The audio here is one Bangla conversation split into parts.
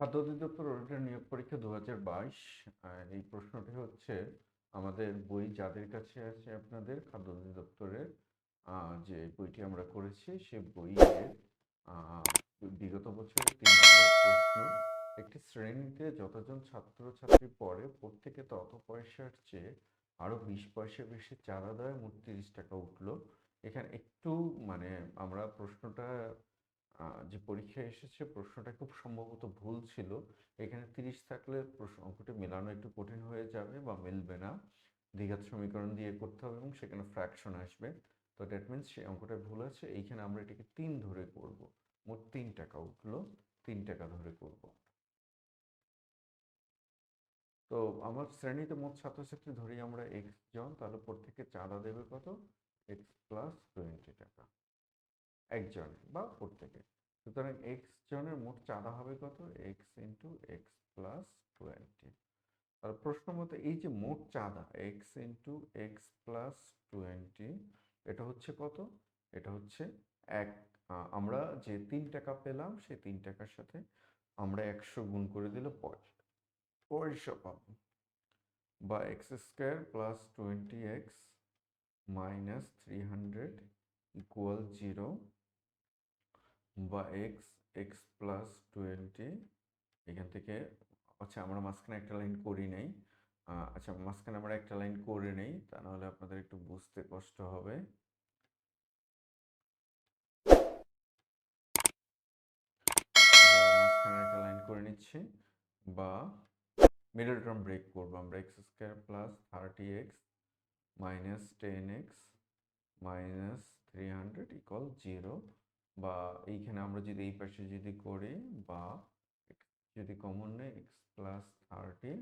খাদ্য অধিদপ্তর অডিটর নিয়োগ পরীক্ষা দু হাজার বাইশ এই প্রশ্নটি হচ্ছে আমাদের বই যাদের কাছে আছে আপনাদের খাদ্য অধিদপ্তরের যে বইটি আমরা করেছি, সে বইয়ের বিগত বছরের তিন প্রশ্ন। একটি শ্রেণীতে যতজন ছাত্র ছাত্রী পড়ে, প্রত্যেকে তত পয়সার চেয়ে আরও বিশ পয়সা বেশি চাঁদা দেয় মোট টাকা উঠল। এখানে একটু মানে আমরা প্রশ্নটা যে পরীক্ষায় এসেছে প্রশ্নটা খুব সম্ভবত ভুল ছিল। এখানে তিরিশ থাকলে প্রশ্ন অঙ্কটি মেলানো একটু কঠিন হয়ে যাবে বা মিলবে না। দ্বিঘাত সমীকরণ দিয়ে করতে হবে এবং সেখানে ফ্র্যাকশন আসবে। তো দ্যাট মিনস সেই অঙ্কটা ভুল আছে। এইখানে আমরা এটাকে তিন ধরে করব। মোট তিন টাকা উঠল। তিন টাকা ধরে করব। তো আমার শ্রেণীতে মোট ছাত্রছাত্রী ধরি আমরা এক্স জন, তাহলে প্রত্যেকে চাঁদা দেবে কত? এক্স প্লাস টোয়েন্টি টাকা। একজন বা প্রত্যেকে। সুতরাং এক্স জনের মোট চাঁদা হবে কত? X into X plus twenty আর প্রশ্ন মতো এই যে মোট চাঁদা X into X plus twenty এটা হচ্ছে কত? এটা হচ্ছে এক। আমরা যে তিন টাকা পেলাম সেই তিন টাকার সাথে আমরা একশো গুণ করে দিলে পয়সা পয়সা পাবো। বা X square plus twenty X minus three hundred equal zero বা এক্স এক্স প্লাস টোয়েন্টি এখান থেকে আচ্ছা আমরা মাঝখানে একটা লাইন করি নাই। আচ্ছা মাঝখানে আমরা একটা লাইন করে নেই, তা নাহলে আপনাদের একটু বুঝতে কষ্ট হবে। মাঝখানে একটা লাইন করে নিচ্ছি, বা মিডল টার্ম ব্রেক করব আমরা X square plus thirty X minus ten X minus three hundred equal zero বা এইখানে আমরা যদি এই পাশে যদি করি বা যদি কমন নেই X plus thirty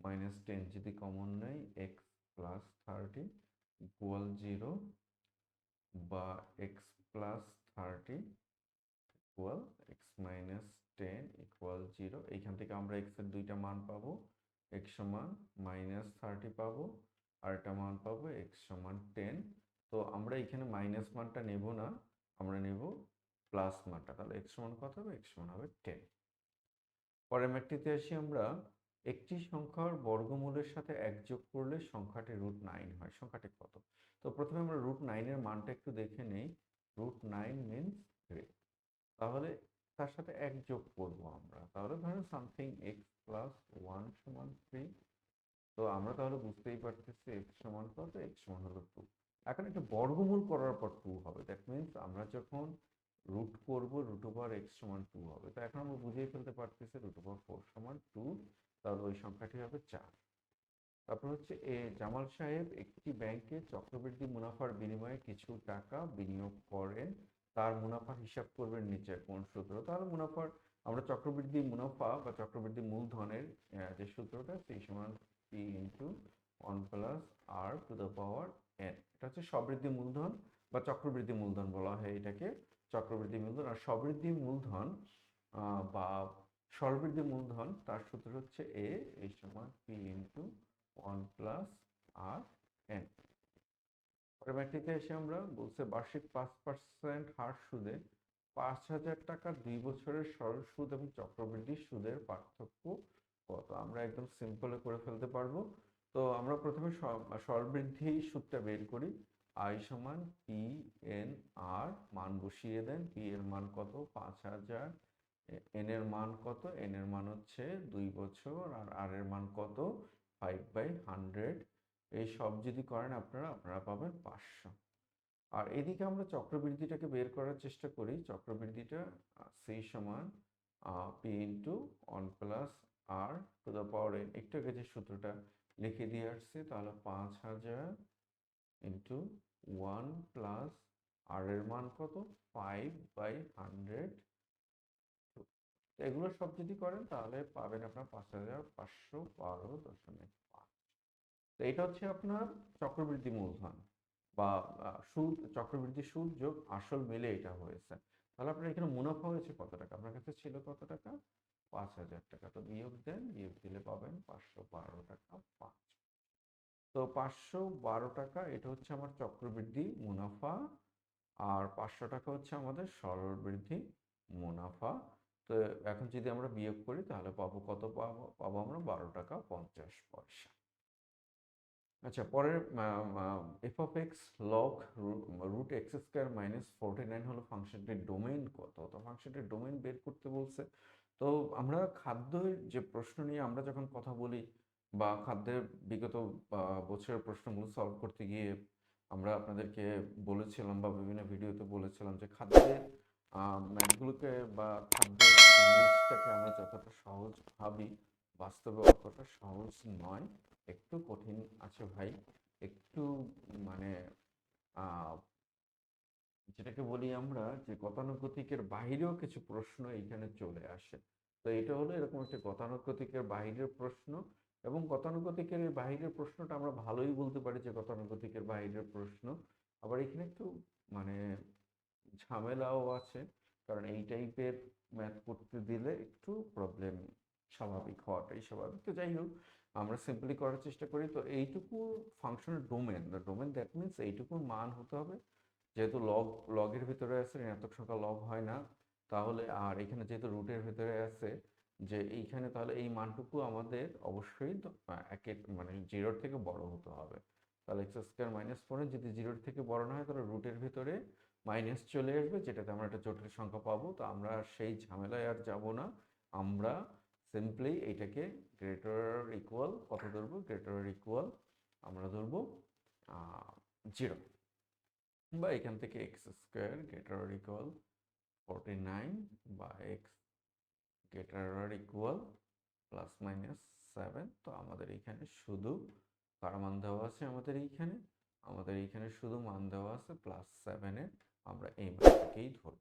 minus ten যদি কমন নেই X plus thirty equal zero বা X plus thirty equal X minus ten equal zero এইখান থেকে আমরা এক্সের দুইটা মান পাবো এক্স সমান মাইনাস থার্টি পাবো, আর একটা মান পাবো এক্স সমান টেন তো আমরা এখানে মাইনাস মানটা নেব না আমরা নেব প্লাস মানটা। তাহলে এক্স সমান কত হবে? এক্স সমান হবে টেন পরের ম্যাটটিতে আসি আমরা, একটি সংখ্যার বর্গমূলের সাথে এক যোগ করলে সংখ্যাটি রুট নাইন হয়। সংখ্যাটি কত? তো প্রথমে আমরা রুট নাইনের মানটা একটু দেখে নেই। রুট নাইন মিনস থ্রি তাহলে তার সাথে এক যোগ করব আমরা। তাহলে ধরেন সামথিং এক্স প্লাস ওয়ান সমান থ্রি তো আমরা তাহলে বুঝতেই পারতেছি এক্স সমান কত? এক্স সমান হলো টু এখন একটা বর্গমূল করার পর টু হবে। দ্যাট মিনস আমরা যখন রুট করব রুট ওভার এক্স সমান টু হবে। তো এখন আমরা বুঝিয়ে ফেলতে পারতেছি রুট ওভার ফোর সমান টু তাহলে ওই সংখ্যাটি হবে চার। তারপর হচ্ছে এ, জামাল সাহেব একটি ব্যাংকে চক্রবৃদ্ধি মুনাফার বিনিময়ে কিছু টাকা বিনিয়োগ করেন। তার মুনাফার হিসাব করবেন নিচে কোন সূত্র। তাহলে মুনাফার, আমরা চক্রবৃদ্ধি মুনাফা বা চক্রবৃদ্ধি মূলধনের যে সূত্রটা, সেই সমান P into one plus R to the power এটা হচ্ছে সবৃদ্ধি মূলধন বা চক্রবৃদ্ধি মূলধন বলা হয় এটাকে, চক্রবৃদ্ধি মূলধন। আর সবৃদ্ধি মূলধন বা সরবৃদ্ধি মূলধন, তার সূত্র হচ্ছে এ এই সমান P into one plus R N পরের এসে আমরা বলছে বার্ষিক পাঁচ পার্সেন্ট হার সুদে পাঁচ হাজার টাকা দুই বছরের সরল সুদ এবং চক্রবৃদ্ধি সুদের পার্থক্য কত? আমরা একদম সিম্পলে করে ফেলতে পারব। তো আমরা প্রথমে স- সরলবৃদ্ধি সুদটা বের করি। আই সমান পি এন আর মান বসিয়ে দেন। পি এর মান কত? পাঁচ হাজার। এন এর মান কত? এন এর মান হচ্ছে দুই বছর। আর আর এর মান কত? ফাইভ বাই হান্ড্রেড এই সব যদি করেন আপনারা আপনারা পাবেন পাঁচশো। আর এদিকে আমরা চক্রবৃদ্ধিটাকে বের করার চেষ্টা করি। চক্রবৃদ্ধিটা সেই সমান P into one plus R to the power N একটু আগে যে সূত্রটা লিখে দিয়ে আসছে, তাহলে পাঁচ হাজার ইন্টু ওয়ান প্লাস আর এর মান কত? ফাইভ বাই হান্ড্রেড এগুলো সব যদি করেন, তাহলে পাবেন আপনার পাঁচ হাজার পাঁচশো বারো দশমিক পাঁচ। তো এটা হচ্ছে আপনার চক্রবৃদ্ধি মূলধন বা সুদ, চক্রবৃদ্ধি সুদ যোগ আসল মিলে এটা হয়েছে। তাহলে আপনার এখানে মুনাফা হয়েছে কত টাকা? আপনার কাছে ছিল কত টাকা? পাঁচ হাজার টাকা। তো বিয়োগ দেন বিয়োগ দিলে পাবেন পাঁচশো বারো টাকা পাঁচ। তো পাঁচশো বারো টাকা, এটা হচ্ছে আমার চক্রবৃদ্ধি মুনাফা আর পাঁচশো টাকা হচ্ছে আমাদের সরল বৃদ্ধি মুনাফা। তো এখন যদি আমরা বিয়োগ করি, তাহলে পাবো কত? পাবো পাবো আমরা বারো টাকা পঞ্চাশ পয়সা। আচ্ছা পরের F of X log root X square minus forty nine হলো ফাংশনটির ডোমেইন কত? তো ফাংশনটির ডোমেইন বের করতে বলছে। তো আমরা খাদ্যের যে প্রশ্ন নিয়ে আমরা যখন কথা বলি বা খাদ্যের বিগত বছরের প্রশ্নগুলো সলভ করতে গিয়ে আমরা আপনাদেরকে বলেছিলাম বা বিভিন্ন ভিডিওতে বলেছিলাম যে খাদ্যের ম্যাথগুলোকে বা খাদ্যের ইংলিশটাকে আমরা যতটা সহজ ভাবি, বাস্তবে অতটা সহজ নয়। একটু কঠিন আছে ভাই। একটু মানে যেটাকে বলি আমরা যে গতানুগতিকের বাইরেও কিছু প্রশ্ন এইখানে চলে আসে। তো এটা হলো এরকম একটা গতানুগতিকের বাইরের প্রশ্ন এবং গতানুগতিকের এই বাইরের প্রশ্নটা আমরা ভালোই বলতে পারি যে গতানুগতিকের বাইরের প্রশ্ন। আবার এখানে একটু মানে ঝামেলাও আছে কারণ এই টাইপের ম্যাথ করতে দিলে একটু প্রবলেম স্বাভাবিক হওয়াটাই স্বাভাবিক। তো যাই হোক আমরা সিম্পলি করার চেষ্টা করি। তো এইটুকু ফাংশনের ডোমেন ডোমেন দ্যাট মিনস এইটুকুর মান হতে হবে। যেহেতু লগ লগের ভিতরে আছে, ঋণাত্মক সংখ্যা লগ হয় না, তাহলে আর এখানে যেহেতু রুটের ভিতরে আছে, যে এইখানে তাহলে এই মানটুকু আমাদের অবশ্যই একের মানে জিরোর থেকে বড় হতে হবে। তাহলে এক্স স্কোয়ার মাইনাস ফোরে যদি জিরোর থেকে বড় না হয়, তাহলে রুটের ভিতরে মাইনাস চলে আসবে, যেটাতে আমরা একটা জটিল সংখ্যা পাবো। তো আমরা সেই ঝামেলায় আর যাব না। আমরা সিম্পলি এইটাকে গ্রেটার ইকুয়াল কত ধরবো? গ্রেটার ইকুয়াল আমরা ধরবো জিরো বা এখান থেকে X square greater equal forty nine বা X greater equal plus minus seven তো আমাদের এইখানে শুধু কার মান দেওয়া আছে আমাদের এইখানে? আমাদের এইখানে শুধু মান দেওয়া আছে প্লাস সেভেনের আমরা এই মানটাকেই ধরব।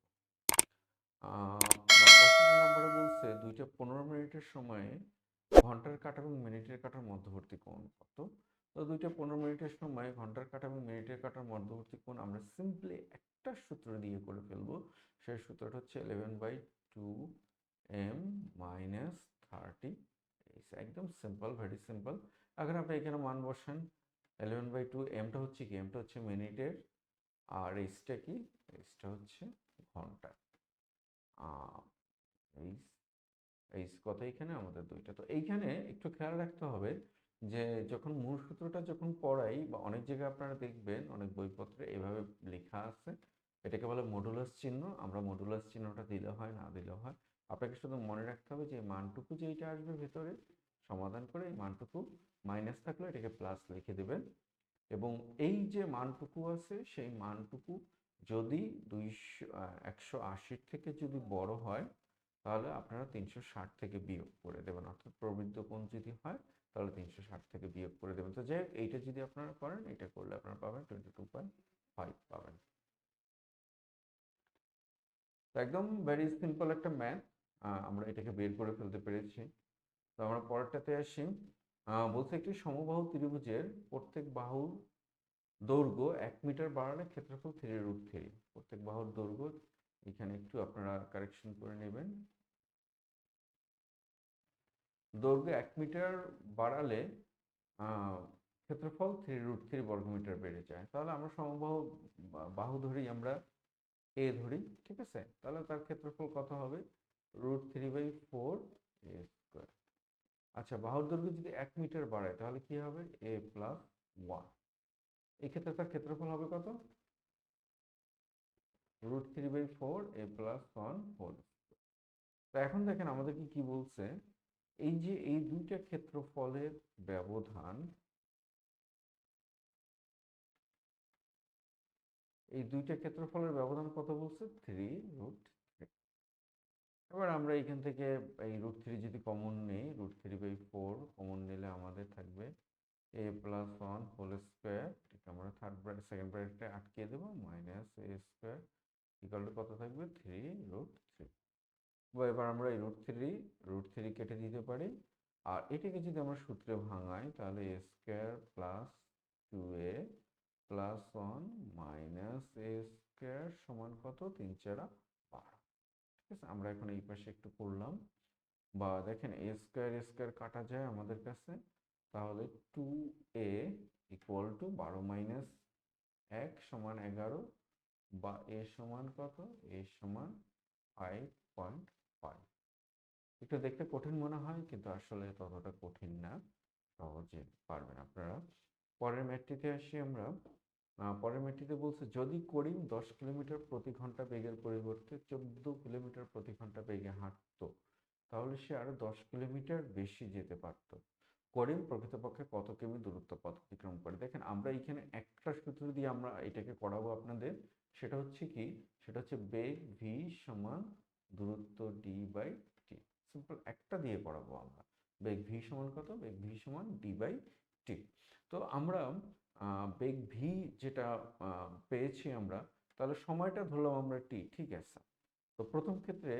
দুইটা পনেরো মিনিটের সময়ে ঘণ্টার কাটা এবং মিনিটের কাটার মধ্যবর্তী কোণ কত? তো দুইটা পনেরো মিনিটের সময় ঘণ্টার কাটা এবং মিনিটের কাটার মধ্যবর্তী কোণ আমরা সিম্পলি একটা সূত্র দিয়ে করে ফেলব। সেই সূত্রটা হচ্ছে eleven by two M minus thirty একদম সিম্পল ভেরি সিম্পল এখন আপনি এখানে মান বসান। ইলেভেন বাই টু এমটা হচ্ছে কি? এমটা হচ্ছে মিনিটের। আর এইচটা কি? এইচটা হচ্ছে ঘণ্টা এইচ এইচ কত এইখানে আমাদের দুইটা। তো এইখানে একটু খেয়াল রাখতে হবে যে যখন মূল সূত্রটা যখন পড়াই বা অনেক জায়গায় আপনারা দেখবেন, অনেক বইপত্রে এভাবে লেখা আছে, এটাকে বলে মডুলাস চিহ্ন। আমরা মডুলাস চিহ্নটা দিলে হয়, না দিলে হয়। আপনাকে শুধু মনে রাখতে হবে যে এই মানটুকু যেইটা আসবে ভেতরে, সমাধান করে এই মানটুকু মাইনাস থাকলে এটাকে প্লাস লিখে দেবেন। এবং এই যে মানটুকু আছে, সেই মানটুকু যদি দুইশো একশো আশির থেকে যদি বড় হয় তাহলে আপনারা তিনশো ষাট থেকে বিয়োগ করে দেবেন। অর্থাৎ প্রবৃদ্ধ কোণ যদি হয়, তাহলে তিনশো ষাট থেকে বিয়োগ করে দেবেন। তো হোক, এইটা যদি আপনারা করেন এটা করলে আপনারা পাবেন টোয়েন্টি টু পয়েন্ট ফাইভ পাবেন। তো একদম ভেরি সিম্পল একটা ম্যাথ আমরা এটাকে বের করে ফেলতে পেরেছি। তো আমরা পরেরটাতে আসি। বলছে একটি সমবাহু ত্রিভুজের প্রত্যেক বাহুর দৈর্ঘ্য এক মিটার বাড়ালে ক্ষেত্রফল থ্রি রুট থ্রি প্রত্যেক বাহুর দৈর্ঘ্য, এখানে একটু আপনারা কারেকশন করে নেবেন। দৈর্ঘ্য এক মিটার বাড়ালে ক্ষেত্রফল থ্রি রুট থ্রি বর্গমিটার বেড়ে যায়। তাহলে আমরা সমবাহু বাহু ধরি আমরা এ ধরি, ঠিক আছে? তাহলে তার ক্ষেত্রফল কত হবে? Root three by four A square. আচ্ছা বাহুর দৈর্ঘ্য যদি এক মিটার বাড়ায়, তাহলে কি হবে? এ প্লাস ওয়ান এই ক্ষেত্রে তার ক্ষেত্রফল হবে কত? Root three by four A plus one whole তো এখন দেখেন আমাদেরকে কি বলছে? এই যে এই দুইটা ক্ষেত্রফলের ব্যবধান, এই দুইটা ক্ষেত্রফলের ব্যবধান কত বলছে? থ্রি রুট এবার আমরা এখান থেকে এই রুট থ্রি যদি কমন নেই root three by four common নিলে আমাদের থাকবে A plus one whole square আমরা থার্ড ব্র্যাকেট সেকেন্ড ব্র্যাকেটে আটকিয়ে দেবো মাইনাস এ স্কোয়ার ইকাল কত থাকবে? থ্রি রুট থ্রি বা এবার আমরা এই রুট থ্রি রুট থ্রি কেটে দিতে পারি। আর এটাকে যদি আমরা সূত্রে ভাঙাই, তাহলে A square plus two A plus one minus A square সমান কত? তিন চারা বারো। ঠিক আছে? আমরা এখন এই পাশে একটু করলাম। বা দেখেন এ স্কোয়ার এ স্কোয়ার কাটা যায় আমাদের কাছে। তাহলে টু এ ইকুয়াল টু বারো মাইনাস এক সমান এগারো। বা এ সমান কত? এ সমান ফাইভ পয়েন্ট ফাইভ একটু দেখতে কঠিন মনে হয়, কিন্তু আসলে ততটা কঠিন না। সহজে পারবেন আপনারা। পরের ম্যাটটিতে আসি আমরা। পরের ম্যাটটিতে বলছে, যদি করিম দশ কিলোমিটার প্রতি ঘণ্টা বেগের পরিবর্তে চোদ্দ কিলোমিটার প্রতি ঘণ্টা বেগে হাঁটতো, তাহলে সে আরও দশ কিলোমিটার বেশি যেতে পারত। করিম প্রকৃতপক্ষে কত কিমি দূরত্ব পথ অতিক্রম করে? দেখেন, আমরা এখানে একটা সূত্র দিয়ে আমরা এটাকে করাবো আপনাদের। সেটা হচ্ছে কি? সেটা হচ্ছে বেগ ভি সমান দূরত্ব ডি বাই টি সিম্পল একটা দিয়ে করাবো আমরা। বেগ ভি সমান কত? বেগ ভি সমান ডি বাই টি তো আমরা বেগ ভি যেটা পেয়েছি আমরা, তাহলে সময়টা ধরলাম আমরা টি ঠিক আছে? তো প্রথম ক্ষেত্রে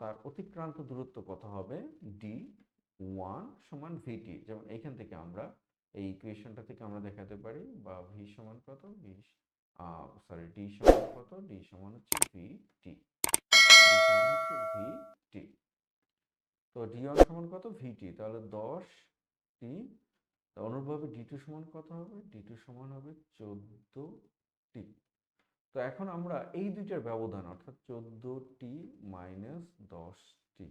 তার অতিক্রান্ত দূরত্ব কত হবে? ডি ওয়ান সমান ভিটি যেমন এইখান থেকে আমরা, এই ইকুয়েশনটা থেকে আমরা দেখাতে পারি, বা ভি সমান কত? ভি সরি ডি সমান কত? ডি সমান হচ্ছে ভি টি ভি টি তো ডি ওয়ান সমান কত? ভি টি তাহলে দশ টি অনুরূপভাবে ডি টু সমান কত হবে? ডি টু সমান হবে চোদ্দ টি তো এখন আমরা এই দুইটার ব্যবধান অর্থাৎ চোদ্দ টি মাইনাস দশ টি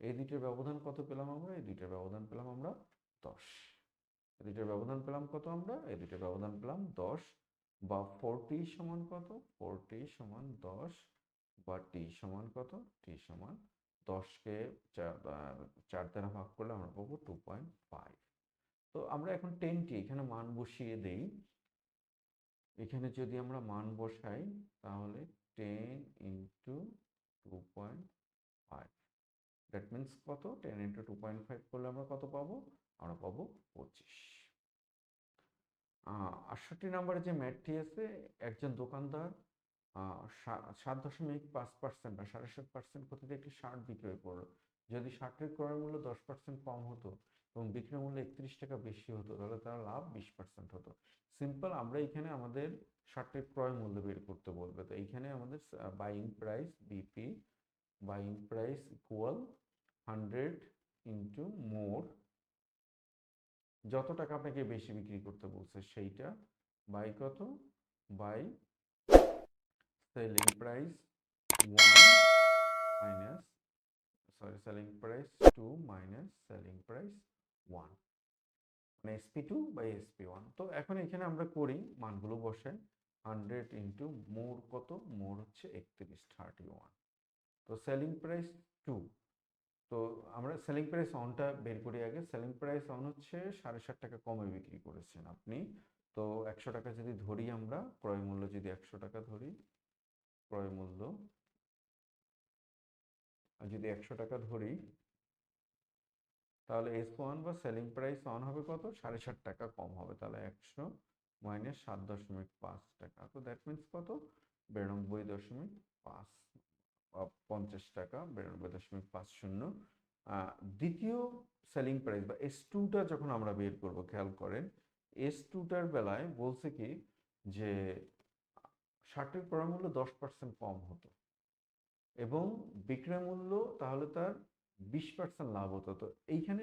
এই দুইটার ব্যবধান কত পেলাম আমরা? এই দুইটার ব্যবধান পেলাম আমরা দশ। এই দুইটার ব্যবধান পেলাম কত আমরা? এই দুইটার ব্যবধান পেলাম দশ বা ফোর টি সমান কত? ফোর টি সমান দশ বা টি সমান কত? টি সমান দশকে চার দ্বারা ভাগ করলে আমরা পাবো টু পয়েন্ট ফাইভ তো আমরা এখন টেনটি এখানে মান বসিয়ে দেই। এখানে যদি আমরা মান বসাই, তাহলে ten into two point five that means কত? Ten into two point five করলে আমরা কত পাবো? আমরা পাবো পঁচিশ। আটষট্টি নম্বরে যে ম্যাটটি আছে, একজন দোকানদার সাত দশমিক পাঁচ পার্সেন্ট বা সাড়ে সাত পার্সেন্ট ক্ষতিতে একটি শার্ট বিক্রয় করল যদি শার্টের ক্রয় মূল্য দশ পার্সেন্ট কম হতো এবং বিক্রয় মূল্য একত্রিশ টাকা বেশি হতো, তাহলে তার লাভ বিশ পার্সেন্ট হতো। সিম্পল আমরা এখানে আমাদের শার্টের ক্রয় মূল্য বের করতে বলবে। তো এইখানে আমাদের buying price BP buying price equal hundred into more যত টাকা আপনাকে বেশি বিক্রি করতে বলছে সেইটা বাই কত? By selling price one minus sorry selling price two minus selling price one মানে SP two by SP one তো এখন এখানে আমরা করি, মানগুলো বসাই হান্ড্রেড ইন্টু মোর কত? মোর হচ্ছে একত্রিশ থার্টি ওয়ান তো সেলিং প্রাইস টু তো আমরা সেলিং প্রাইস অনটা বের করি আগে। সেলিং প্রাইস অন হচ্ছে সাড়ে সাত টাকা কমে বিক্রি করেছেন আপনি। তো একশো টাকা যদি ধরি আমরা, ক্রয় মূল্য যদি একশো টাকা ধরি ক্রয় মূল্য। আর যদি একশো টাকা ধরি, তাহলে এস ওয়ান বা সেলিং প্রাইস অন হবে কত? সাড়ে সাত টাকা কম হবে, তাহলে একশো মাইনাস সাত দশমিক পাঁচ টাকা। তো দ্যাট মিন্স কত? বিরানব্বই দশমিক পাঁচ পঞ্চাশ টাকা, বিরানব্বই দশমিক পাঁচ শূন্য। দ্বিতীয় সেলিং প্রাইস বা এস টুটা যখন আমরা বের করব, খেয়াল করেন এস টুটার বেলায় বলছে কি, যে শার্টের ক্রয় মূল্য দশ পার্সেন্ট কম হতো। এবং বিক্রয় মূল্য তাহলে তার বিশ পার্সেন্ট লাভ হতো। তো এইখানে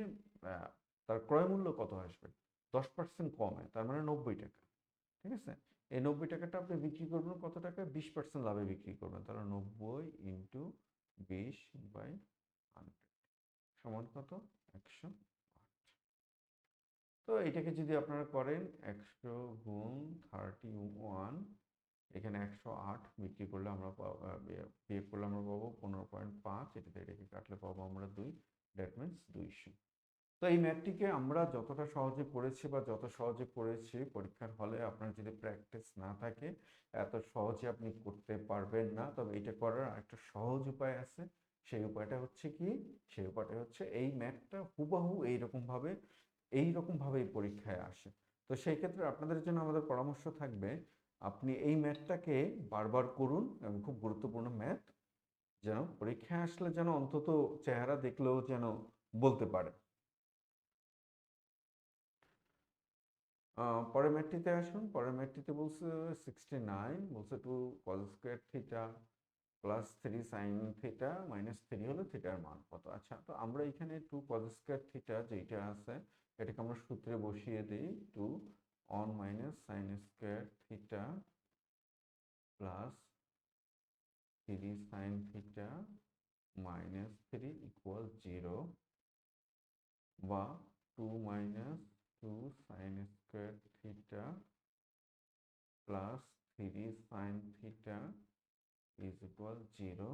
তার ক্রয় মূল্য কত আসবে দশ পার্সেন্ট কমে, তার মানে নব্বই টাকা। ঠিক আছে? এই নব্বই টাকাটা আপনি বিক্রি করবেন কত টাকা বিশ পার্সেন্ট লাভে বিক্রি করবেন। তাহলে নব্বই ইন্টু বিশ বাই হান্ড্রেড সমান কত? একশো আট। তো এটাকে যদি আপনারা করেন, একশো গুণ থার্টি ওয়ান এখানে একশো আট বিক্রি করলে আমরা বিয়োগ করলে আমরা পাবো পনেরো পয়েন্ট পাঁচ এটাতে এটাকে কাটলে পাবো আমরা দুই দ্যাট মিন্স দুইশো। তো এই ম্যাথটিকে আমরা যতটা সহজে করেছি বা যত সহজে করেছি, পরীক্ষার হলে আপনার যদি প্র্যাকটিস না থাকে, এত সহজে আপনি করতে পারবেন না। তবে এটা করার একটা সহজ উপায় আছে। সেই উপায়টা হচ্ছে কি? সেই উপায়টা হচ্ছে এই ম্যাথটা হুবহু এইরকমভাবে, এইরকমভাবেই পরীক্ষায় আসে। তো সেই ক্ষেত্রে আপনাদের জন্য আমাদের পরামর্শ থাকবে আপনি এই ম্যাথটাকে বারবার করুন এবং খুব গুরুত্বপূর্ণ ম্যাথ যেন পরীক্ষায় আসলে যেন অন্তত চেহারা দেখলেও যেন বলতে পারে। পরের ম্যাথটিতে আসুন। পরের ম্যাথটিতে বলছে সিক্সটি নাইন বলছে two cos square theta plus three sine theta minus three হলে থিটার মান কত? আচ্ছা তো আমরা এখানে টু কজ স্কোয়ার থিটা যেটা আছে, এটাকে আমরা সূত্রে বসিয়ে দিই two one minus sine square theta plus three sine theta minus three equal zero বা two minus two sine square theta plus three sine theta is equal zero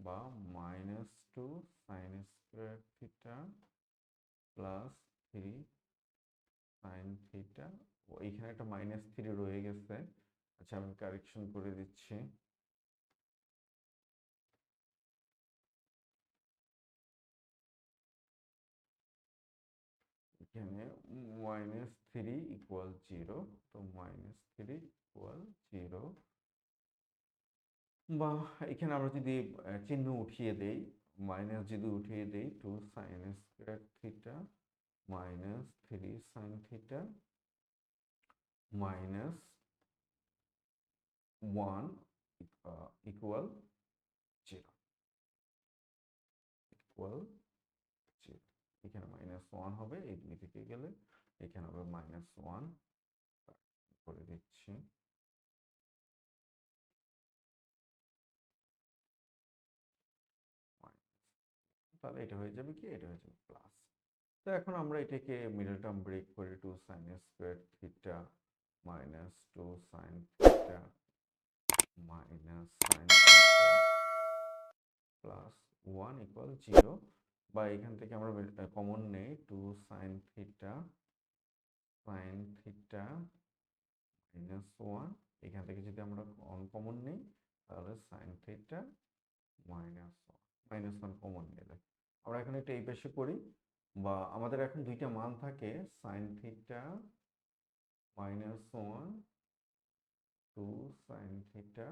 বা minus two sine square theta plus three sine theta এইখানে একটা মাইনাস থ্রি রয়ে গেছে। আচ্ছা আমি কারেকশন করে দিচ্ছি। এখানে মাইনাস থ্রি ইকুয়াল জিরো তো মাইনাস থ্রি ইকুয়াল জিরো বা, এখানে আমরা যদি চিহ্ন উঠিয়ে দেই মাইনাস যদি উঠিয়ে দেই two sine square theta minus three sine theta minus one equal zero equal zero এখানে মাইনাস ওয়ান হবে, এই থেকে গেলে এখানে হবে মাইনাস ওয়ান করে দিচ্ছি। তাহলে এটা হয়ে যাবে কি? এটা হয়ে যাবে তো এখন আমরা এটাকে মিডল টার্ম ব্রেক করে two sine square theta minus two sine theta minus sine plus one equal zero বা এখান থেকে আমরা কমন নেই two sine theta sine theta minus one এখান থেকে যদি আমরা কমন নেই তাহলে sine theta minus one minus one common নিলে আমরা এখন এটা এই পাশে করি বা আমাদের এখন দুইটা মান থাকে sine theta minus one two sine theta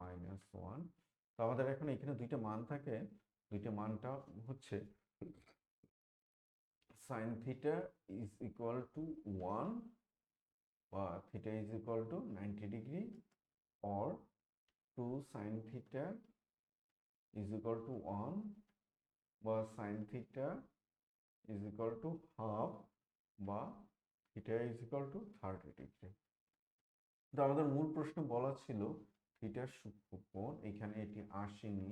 minus one তো আমাদের এখন এখানে দুইটা মান থাকে, দুইটা মানটা হচ্ছে sine theta is equal to one বা theta is equal to ninety degree or two sine theta is equal to one বা sine theta is equal to half বা theta is equal to thirty degree তো আমাদের মূল প্রশ্ন বলা ছিল থিটার সূক্ষ্মকোণ, এখানে এটি আসেনি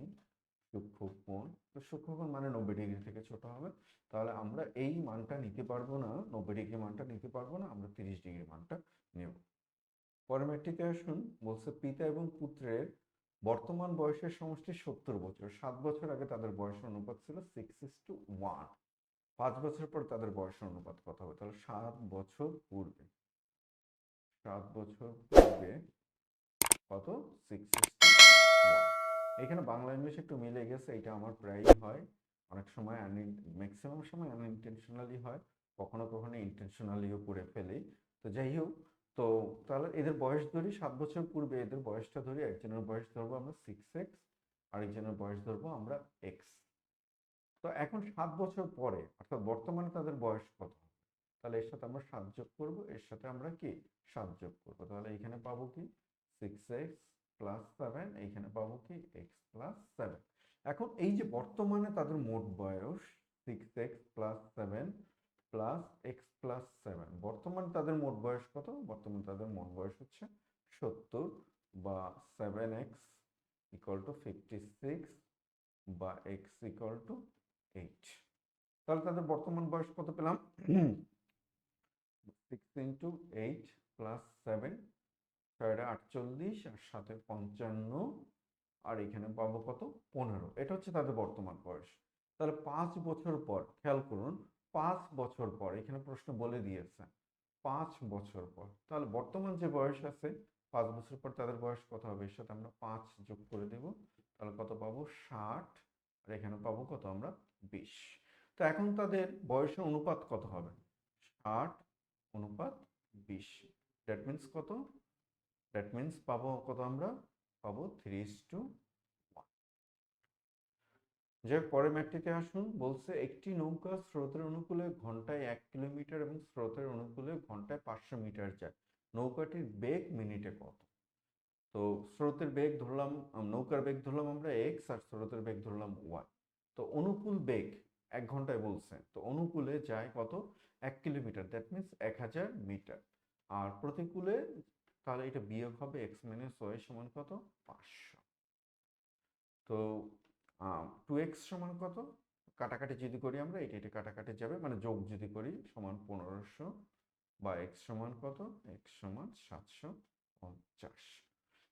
সূক্ষ্মকোণ, তো সূক্ষ্মকোণ মানে নব্বই ডিগ্রি থেকে ছোট হবে। তাহলে আমরা এই মানটা নিতে পারব না, নব্বই ডিগ্রি মানটা নিতে পারব না, আমরা তিরিশ ডিগ্রি মানটা নেব। পরে ম্যাট্রিকে আসুন, বলছে পিতা এবং পুত্রের বর্তমান বয়সের সমষ্টি সত্তর বছর, সাত বছর আগে তাদের বয়সের অনুপাত ছিল সিক্স ইস টু ওয়ান পাঁচ বছর পর তাদের বয়সের অনুপাত কত হবে। তাহলে সাত বছর পূর্বে, সাত বছর পূর্বে কত? সিক্স এখানে বাংলা, ইংলিশ একটু মিলে গেছে, এটা আমার প্রায়ই হয়। অনেক সময় ম্যাক্সিমাম সময় আনইনটেনশনালি হয়, কখনো কখনো ইন্টেনশনালিও করে ফেলি। তো যাই হোক, তো তাহলে এদের বয়স ধরি, সাত বছর পূর্বে এদের বয়সটা ধরি, একজনের বয়স ধরবো আমরা সিক্স এক্স আরেকজনের বয়স ধরবো আমরা এক্স তো এখন সাত বছর পরে, অর্থাৎ বর্তমানে তাদের বয়স কত? তাহলে এর সাথে আমরা সাত যোগ করব, এর সাথে আমরা কি? সাত যোগ করব। তাহলে এখানে পাবো কি? সিক্স এক্স প্লাস সেভেন এইখানে পাবো কি? এক্স প্লাস সেভেন এখন এই যে বর্তমানে তাদের মোট বয়স six X plus seven plus X plus seven বর্তমানে তাদের মোট বয়স কত? বর্তমানে তাদের মোট বয়স হচ্ছে সত্তর বা seven X equal to fifty six বা এক্স ইকুয়াল টু এইট তাহলে তাদের বর্তমান বয়স কত পেলাম? Six into eight plus seven ছয়টা আটচল্লিশ আর সাথে পঞ্চান্ন, আর এখানে পাবো কত? পনেরো। এটা হচ্ছে তাদের বর্তমান বয়স। তাহলে পাঁচ বছর পর, খেয়াল করুন, পাঁচ বছর পর, এখানে প্রশ্ন বলে দিয়েছে, পাঁচ বছর পর, তাহলে বর্তমান যে বয়স আছে, পাঁচ বছর পর তাদের বয়স কত হবে? এর সাথে আমরা পাঁচ যোগ করে দেব, তাহলে কত পাবো? ষাট আর এখানে পাবো কত আমরা? বিশ। তো এখন তাদের বয়সের অনুপাত কত হবে? ষাট অনুপাত বিশ। দ্যাট মিন্স কত? দ্যাট মিন্স পাবো কত আমরা? পাবো থ্রি টু যে পরে ম্যাটটিতে আসুন। বলছে একটি নৌকা স্রোতের অনুকূলে ঘন্টায় এক কিলোমিটার এবং স্রোতের অনুকূলে ঘন্টায় পাঁচশো মিটার যায়। নৌকাটির বেগ মিনিটে কত? তো স্রোতের বেগ ধরলাম নৌকার বেগ ধরলাম আমরা এক্স আর স্রোতের বেগ ধরলাম ওয়াই তো অনুকূল বেগ এক ঘন্টায় বলছে, তো অনুকূলে যায় কত? এক কিলোমিটার দ্যাট মিন্স এক হাজার মিটার। আর প্রতিকূলে তাহলে এটা বিয়োগ হবে এক্স মাইনাস ওয়াই সমান কত? পাঁচশো। তো টু এক্স সমান কত? কাটাকাটি যদি করি আমরা, এটা এটা কাটাকাটি যাবে মানে যোগ যদি করি সমান পনেরোশো, বা এক্স সমান কত? এক্স সমান সাতশো পঞ্চাশ।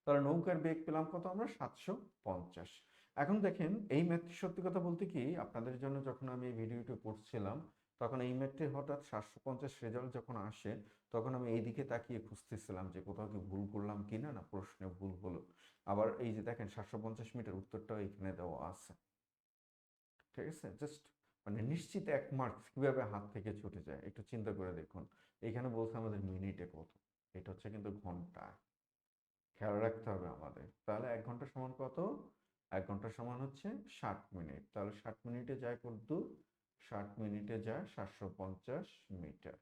তাহলে নৌকার বেগ পেলাম কত আমরা? সাতশো পঞ্চাশ। এখন দেখেন, এই ম্যাথটি সত্যি কথা বলতে কি, আপনাদের জন্য যখন আমি এই ভিডিওটি করছিলাম তখন এই ম্যাথটি হঠাৎ সাতশো পঞ্চাশ রেজাল্ট যখন আসে, তখন আমি এইদিকে তাকিয়ে খুঁজতেছিলাম যে কোথাও কি ভুল করলাম কি না না প্রশ্নে ভুল হলো। আবার এই যে দেখেন, সাতশো পঞ্চাশ মিটার উত্তরটাও এখানে দেওয়া আছে। ঠিক আছে? জাস্ট মানে নিশ্চিত এক মার্ক কীভাবে হাত থেকে ছুটে যায়, একটু চিন্তা করে দেখুন। এখানে বলছে আমাদের মিনিটে কত? এটা হচ্ছে কিন্তু ঘণ্টা। খেয়াল রাখতে হবে আমাদের। তাহলে এক ঘণ্টা সমান কত? এক ঘণ্টা সমান হচ্ছে ষাট মিনিট। তাহলে ষাট মিনিটে যায় কত ষাট মিনিটে যায় সাতশো পঞ্চাশ মিটার।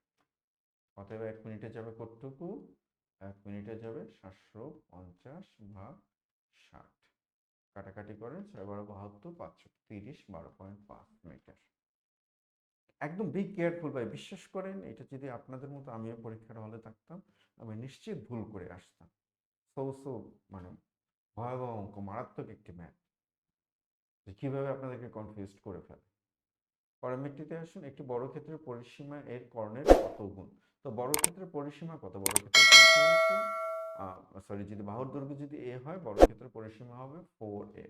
অতএব এক মিনিটে যাবে কতটুকু? এক মিনিটে যাবে সাতশো পঞ্চাশ ভাগ ষাট। কাটাকাটি করেন ছয় বারো বাহাত্তর, পাঁচশো তিরিশ, বারো পয়েন্ট পাঁচ মিটার। একদম বিগ কেয়ারফুল ভাই, বিশ্বাস করেন, এটা যদি আপনাদের মতো আমিও পরীক্ষার হলে থাকতাম, আমি নিশ্চিত ভুল করে আসতাম। সো সো মানে ভয়াবহ অঙ্ক মারাত্মক একটি ম্যাথ। যে কীভাবে আপনাদেরকে কনফিউজ করে ফেলে। পরমেট্রিতে আসুন, একটি বড় ক্ষেত্রের পরিসীমা এর কর্ণের কত গুণ তো বড় ক্ষেত্রের পরিসীমা কত? বড় ক্ষেত্রের পরিসীমা হচ্ছে সরি যদি বাহুর দৈর্ঘ্য যদি এ হয়, বড় ক্ষেত্রের পরিসীমা হবে ফোর এ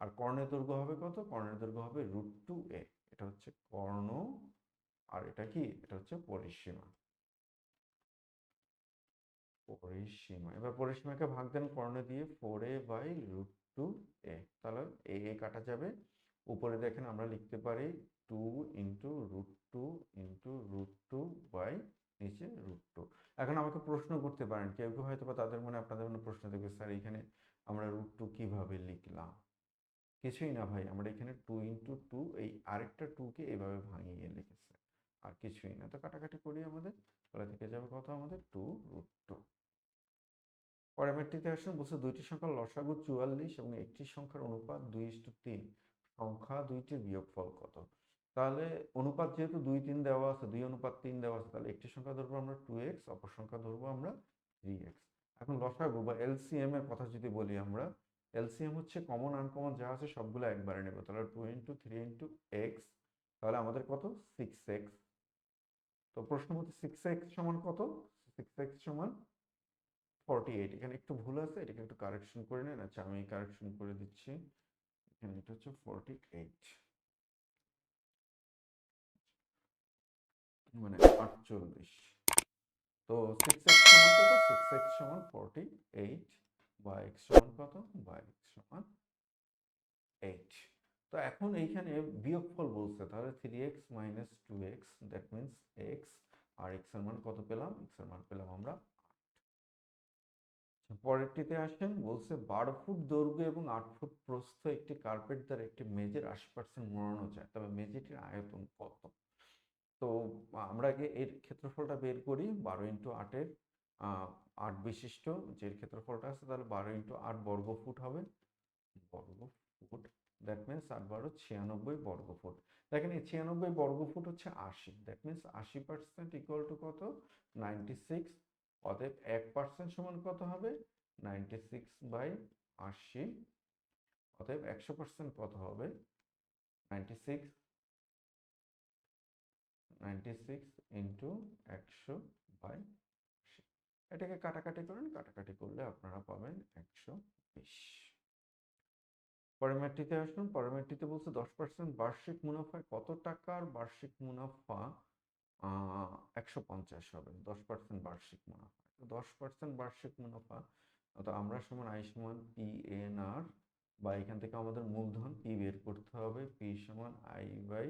আর কর্ণের দৈর্ঘ্য হবে কত? কর্ণের দৈর্ঘ্য হবে রুট টু এ এটা হচ্ছে কর্ণ, আর এটা কি? এটা হচ্ছে পরিসীমা। পরিসীমা। এবার পরিসীমাকে ভাগ দেন কর্ণ দিয়ে four A by root two A তাহলে এ এ কাটা যাবে। উপরে দেখেন আমরা লিখতে পারি two into root two into root two by নিচে রুট টু এখন আমাকে প্রশ্ন করতে পারেন, কেউ কেউ হয়তো বা তাদের মনে, আপনাদের মনে প্রশ্ন থাকবে স্যার, এখানে আমরা রুট টু কীভাবে লিখলাম? কিছুই না ভাই, আমরা এখানে টু ইন্টু টু এই আরেকটা টুকে এভাবে ভাঙিয়ে লিখেছে। আর কিছুই না। তো কাটাকাটি করি আমাদের তাহলে থেকে যাবে কত আমাদের? Two root two. পরবর্তীতে আসুন বলছে দুইটি সংখ্যার লসাগু চুয়াল্লিশ এবং একটি সংখ্যার অনুপাত দুই ইস্টু তিন। সংখ্যা দুইটির বিয়োগফল কত? তাহলে অনুপাত যেহেতু দুই, তিন দেওয়া আছে, দুই অনুপাত তিন দেওয়া আছে, তাহলে একটি সংখ্যা ধরবো আমরা টু এক্স, অপর সংখ্যা ধরবো আমরা থ্রি এক্স। এখন লসাগু বা এলসিএম এর কথা যদি বলি আমরা, এলসিএম হচ্ছে কমন, আনকমন, যা আছে সবগুলো একবারে নেব। তাহলে two into three into X, তাহলে আমাদের কত? Six X. তো প্রশ্ন হচ্ছে সিক্স এক্স সমান কত? সিক্স এক্স সমান ফর্টি এইট এখানে একটু ভুল আছে, এটাকে একটু কারেকশন করে নেন। আচ্ছা আমি কারেকশন করে দিচ্ছি। এখানে এটা হচ্ছে ফর্টি এইট মানে আটচল্লিশ। তো সিক্স এক্স সমান কত? সিক্স এক্স সমান ফর্টি এইট বা এক্স সমান কত? বা এক্স সমান এইট তো এখন এইখানে বিয়োগফল বলছে, তাহলে three X minus two X that means X আর এক্সের মান কত পেলাম? এক্সের মান পেলাম আমরা পরেরটিতে আসেন, বলছে বারো ফুট দৈর্ঘ্য এবং আট ফুট প্রস্থ একটি কার্পেট দ্বারা একটি মেজের আশি পার্সেন্ট মোড়ানো যায়, তবে মেঝেটির আয়তন কত? তো আমরা আগে এর ক্ষেত্রফলটা বের করি, বারো ইন্টু আটের আট বিশিষ্ট, যে ক্ষেত্রফলটা আছে তাহলে বারো ইন্টু আট বর্গ ফুট হবে। বর্গ ফুট দ্যাট মিনস আট বারো ছিয়ানব্বই বর্গ ফুট দেখেন এই ছিয়ানব্বই বর্গ ফুট হচ্ছে আশি। দ্যাট মিনস আশি পার্সেন্ট ইকুয়াল টু কত? নাইনটি সিক্স অতএব এক পার্সেন্ট সমান কত হবে? নাইনটি সিক্স বাই আশি। অতএব একশো পার্সেন্ট কত হবে? Ninety six ninety six into একশো বাই এটাকে কাটাকাটি করেন। কাটাকাটি করলে আপনারা পাবেন একশো বিশ। পরমেট্রিতে আসুন। পরমেট্রিতে বলছে দশ পার্সেন্ট বার্ষিক মুনাফায় কত টাকার বার্ষিক মুনাফা? একশো পঞ্চাশ হবে। দশ পার্সেন্ট বার্ষিক মুনাফা। দশ পার্সেন্ট বার্ষিক মুনাফা, তো আমরা সমান আই সমান পি এন আর বা এখান থেকে আমাদের মূলধন পি বের করতে হবে। পি সমান আই বাই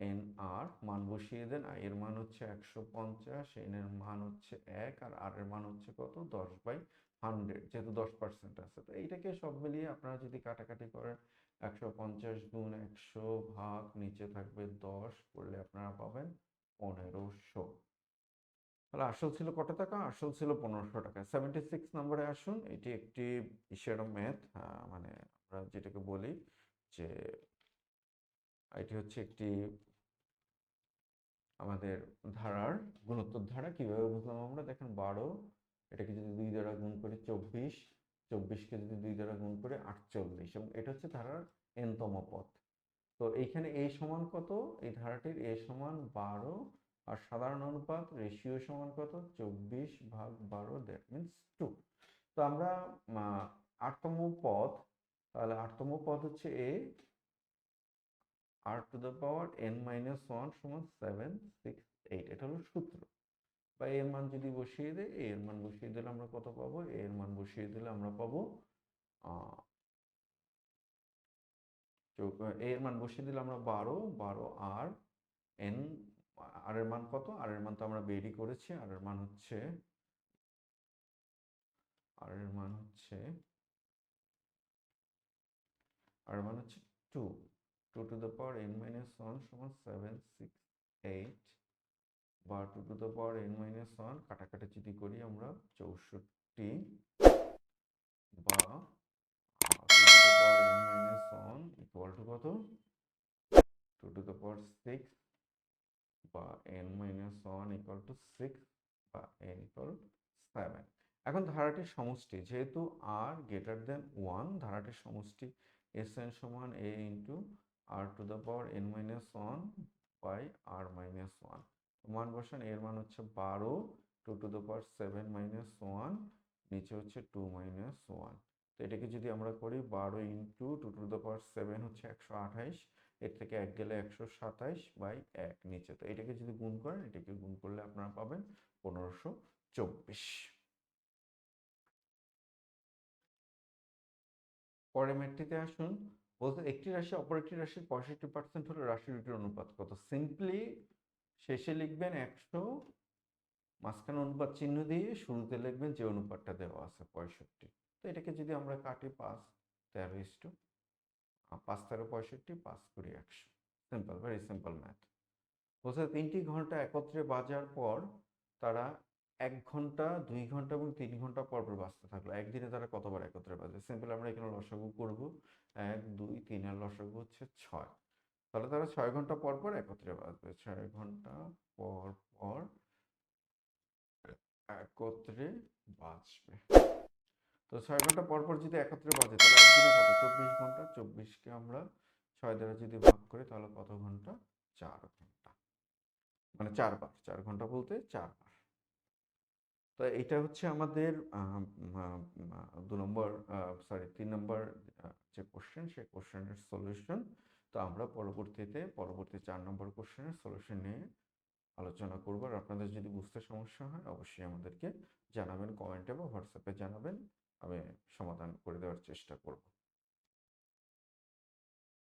এন আর। মান বসিয়ে দেন। আই এর মান হচ্ছে একশো পঞ্চাশ, এন এর মান হচ্ছে এক, আর আর এর মান হচ্ছে কত? দশ বাই হান্ড্রেড যেহেতু দশ পার্সেন্ট আছে। তো এইটাকে সব মিলিয়ে আপনারা যদি কাটাকাটি করেন, একশো পঞ্চাশ গুণ একশো ভাগ নিচে থাকবে দশ, করলে আপনারা পাবেন পনেরোশো। তাহলে আসল ছিল কত টাকা? আসল ছিল পনেরোশো টাকা। সেভেন্টি সিক্স নম্বরে আসুন, এটি একটি ইসের ম্যাথ মানে আমরা যেটাকে বলি যে এটি হচ্ছে একটি আমাদের ধারার গুণোত্তর ধারা। কীভাবে বুঝলাম আমরা? দেখেন বারো এটাকে যদি দুই দ্বারা গুণ করে চব্বিশ, চব্বিশকে যদি দুই দ্বারা গুণ করে আটচল্লিশ এবং এটা হচ্ছে ধারার এনতম পথ। তো এইখানে এ সমান কত? এই ধারাটির এ সমান বারো আর সাধারণ অনুপাত রেশিও সমান কত? চব্বিশ ভাগ বারো দ্যাট মিনস টু তো আমরা আটতম পদ তাহলে আটতম পদ হচ্ছে A R to the power N minus one সমান সেভেন সিক্স এইট এটা হলো সূত্র। বা এর মান যদি বসিয়ে দেয় এ এর মান বসিয়ে দিলে আমরা কত পাবো? এ এর মান বসিয়ে দিলে আমরা পাবো এ এর মান বসিয়ে দিলে আমরা বারো বারো আর এন, আর এর মান কত? আর এর মান তো আমরা বেরি করেছি, আর এর মান হচ্ছে, আর এর মান হচ্ছে, আর এর মান হচ্ছে two two to the power N minus one সমান সেভেন সিক্স এইট বা two to the power N minus one কাটাকাটি যদি করি আমরা চৌষট্টি বা এন টু কত? টু টু সিক্স বা এন ওয়ান টু সিক্স বা এন সেভেন এখন ধারাটির সমষ্টি, যেহেতু আর গ্রেটার দেন ওয়ান ধারাটির সমষ্টি এস এন সমান A into R to the power N minus one by R minus one মান বসান, এর মান হচ্ছে বারো two to the power seven minus one নিচে হচ্ছে টু মাইনাস ওয়ান তো এটাকে যদি আমরা করি বারো into two to the power seven হচ্ছে একশো আঠাইশ, এর থেকে এক গেলে একশো সাতাইশ বাই এক নিচে। তো এটাকে যদি গুণ করেন, এটাকে গুণ করলে আপনারা পাবেন পনেরোশো চব্বিশ। পরের ম্যাটটিতে আসুন। বলতে একটি রাশি অপর একটি রাশির পঁয়ষট্টি পার্সেন্ট হলে রাশি দুটির অনুপাত কত? সিম্পলি শেষে লিখবেন একশো, মাঝখানে অনুপাত চিহ্ন দিয়ে শুরুতে লিখবেন যে অনুপাতটা দেওয়া আছে পঁয়ষট্টি। তো এটাকে যদি আমরা কাটি পাঁচ, তেরো ইস্টু পাঁচ, তেরো, পঁয়ষট্টি, পাঁচ কুড়ি, একশো। সিম্পল ভেরি সিম্পল ম্যাথ বলছে তিনটি ঘণ্টা একত্রে বাজার পর তারা এক ঘণ্টা, দুই ঘণ্টা এবং তিন ঘণ্টা পর পর বাঁচতে থাকল। একদিনে তারা কতবার একত্রে বাজে সিম্পল আমরা এখানে লসাগু করব। এক, দুই তিন আর লসাগু হচ্ছে ছয়। তাহলে তারা ছয় ঘণ্টা পর পর একত্রে বাজবে ছয় ঘণ্টা পর পর একত্রে বাজবে তো ছয় ঘণ্টা পর পর যদি একত্রে বাজে তাহলে একদিনে কত? চব্বিশ ঘণ্টা? চব্বিশকে আমরা ছয় দ্বারা যদি ভাগ করি, তাহলে কত ঘণ্টা? চার ঘণ্টা। মানে চারবার। চার ঘণ্টা বলতে চারবার। তো এটা হচ্ছে আমাদের দু নম্বর সরি তিন নম্বর যে কোশ্চেন সেই কোশ্চেনের সলিউশন তো আমরা পরবর্তীতে, পরবর্তী চার নম্বর কোশ্চেনের সলিউশন নিয়ে আলোচনা করব। আর আপনাদের যদি বুঝতে সমস্যা হয়, অবশ্যই আমাদেরকে জানাবেন কমেন্টে বা হোয়াটসঅ্যাপে জানাবেন। আমি সমাধান করে দেওয়ার চেষ্টা করব।